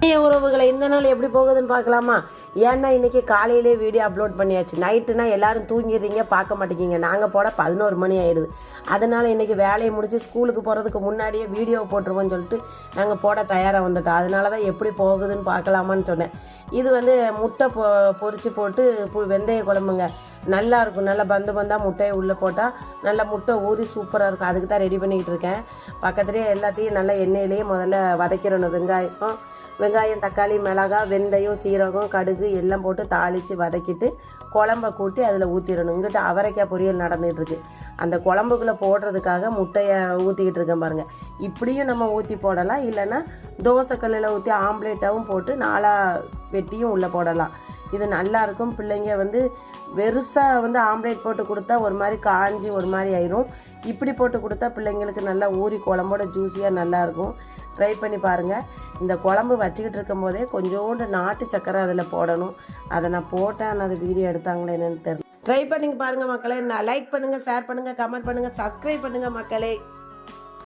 இணைய உறவுகளை இந்த நாள் எப்படி போகுதுன்னு பார்க்கலாமா? ஏன்னா இன்னைக்கு காலையிலே வீடியோ அப்லோட் பண்ணியாச்சு. நைட்டுனா எல்லாரும் தூங்கிடுறீங்க பார்க்க மாட்டேங்கிங்க நாங்கள் போட பதினோரு மணி ஆயிடுது. அதனால் இன்னைக்கு வேலையை முடிச்சு ஸ்கூலுக்கு போகிறதுக்கு முன்னாடியே வீடியோ போட்டுருவோம்னு சொல்லிட்டு நாங்கள் போட தயாராக வந்துட்டோம். அதனால தான் எப்படி போகுதுன்னு பார்க்கலாமான்னு சொன்னேன். இது வந்து முட்டை பொ பொறிச்சு போட்டு பு- வெந்தய குழம்புங்க. நல்லா இருக்கும் நல்லா பந்து பந்தாக முட்டையை உள்ளே போட்டால் நல்லா முட்டை ஊறி சூப்பராக இருக்கும். அதுக்கு தான் ரெடி பண்ணிக்கிட்டு இருக்கேன். பக்கத்துலேயே எல்லாத்தையும் நல்லா எண்ணெயிலேயே முதல்ல வதக்கிடணும். வெங்காயம் வெங்காயம் தக்காளி மிளகாய் வெந்தயம் சீரகம் கடுகு எல்லாம் போட்டு தாளித்து வதக்கிட்டு குழம்ப கூட்டி அதில் ஊற்றிடணும் இங்கிட்ட அவரைக்காய் பொரியல் நடந்துகிட்ருக்கு அந்த குழம்புக்குள்ளே போடுறதுக்காக முட்டையை ஊற்றிக்கிட்டு இருக்கேன் பாருங்கள் இப்படியும் நம்ம ஊற்றி போடலாம். இல்லைன்னா தோசைக்கல்லில் ஊற்றி ஆம்லேட்டாகவும் போட்டு நாலாக வெட்டியும் உள்ளே போடலாம். இது நல்லா இருக்கும் பிள்ளைங்க வந்து வெறுசாக வந்து ஆம்லேட் போட்டு கொடுத்தா ஒரு மாதிரி காஞ்சி ஒரு மாதிரி ஆயிரும். இப்படி போட்டு கொடுத்தா பிள்ளைங்களுக்கு நல்லா ஊறி குழம்போட ஜூஸியாக நல்லாயிருக்கும் ட்ரை பண்ணி பாருங்கள் இந்த குழம்பு வச்சுக்கிட்டு இருக்கும் போதே கொஞ்சோண்டு நாட்டு சக்கரை அதில் போடணும். அதை நான் போட்டேன். ஆனால் அது வீடியோ எடுத்தாங்களே என்னென்னு தெரியல. ட்ரை பண்ணிங்க பாருங்கள் மக்களே. நான் லைக் பண்ணுங்கள் ஷேர் பண்ணுங்கள் கமெண்ட் பண்ணுங்கள் சப்ஸ்கிரைப் பண்ணுங்கள் மக்களே.